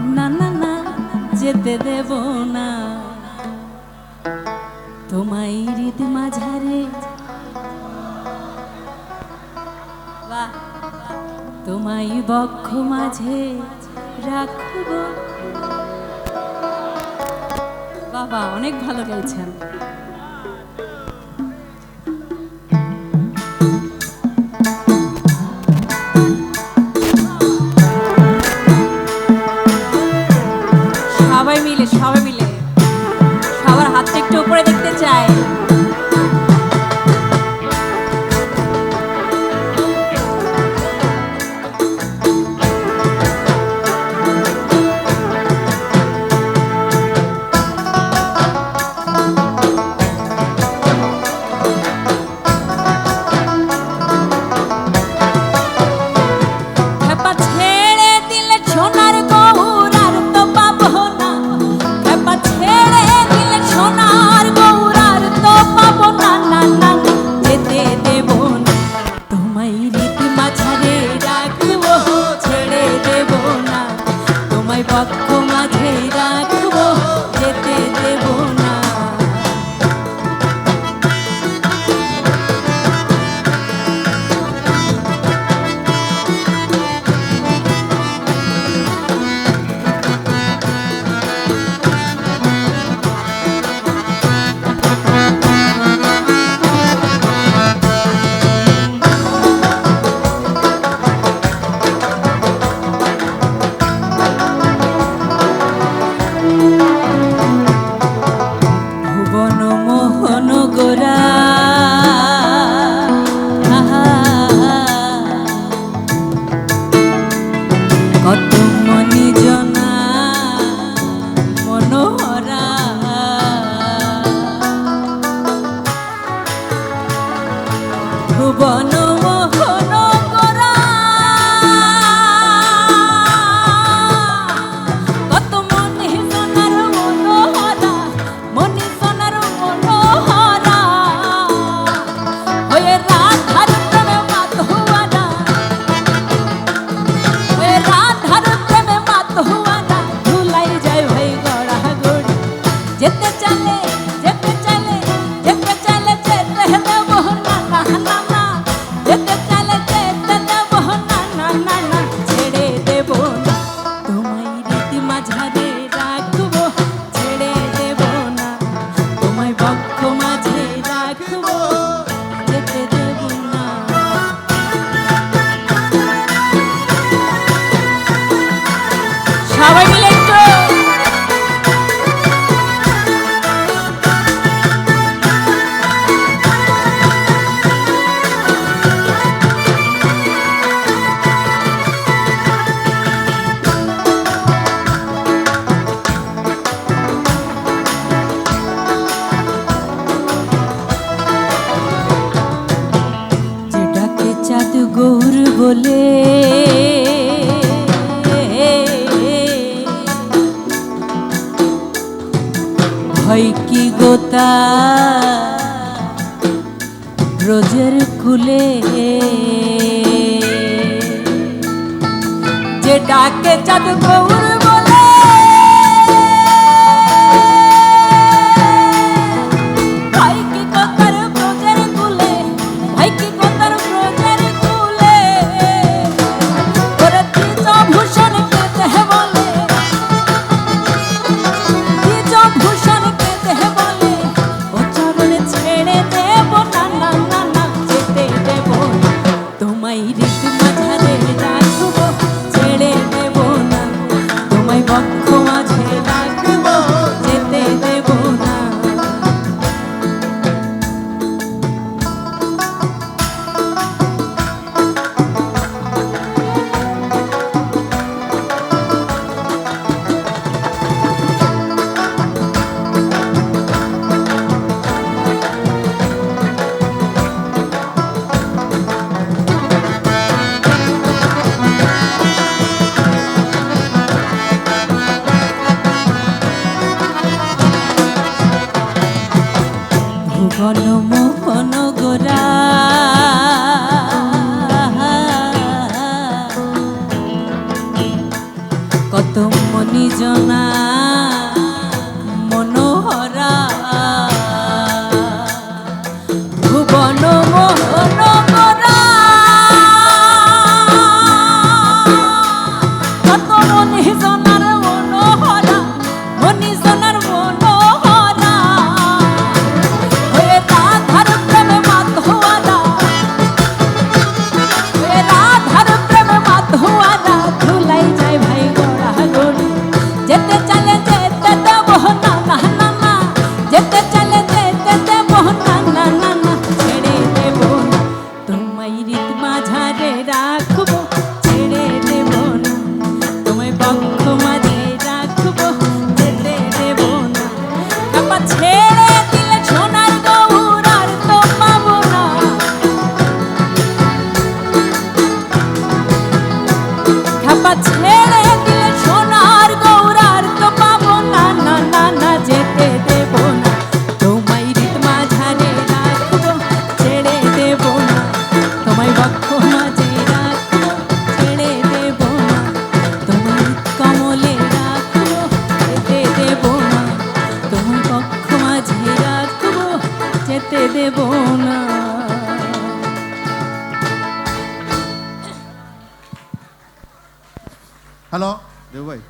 না না না, যেতে দেব না। তোমায় হৃদ মাঝারে। তোমায় বক্ষ মাঝে রাখব। বাবা অনেক ভালো গাইছেন। মোহন গো হয় কি গোতা রোজের খুলে যে ডাকে চাঁদ গৌর ঘনমোহন গোরা। কত মনিজনা মনোহরা। ভুবন মোহন ছেড়ে সোনার গৌরার না না না যেতে ছেড়ে মাঝে তোমায় মাঝে যেতে হ্যালো দেবু ভাই দেবু ভাই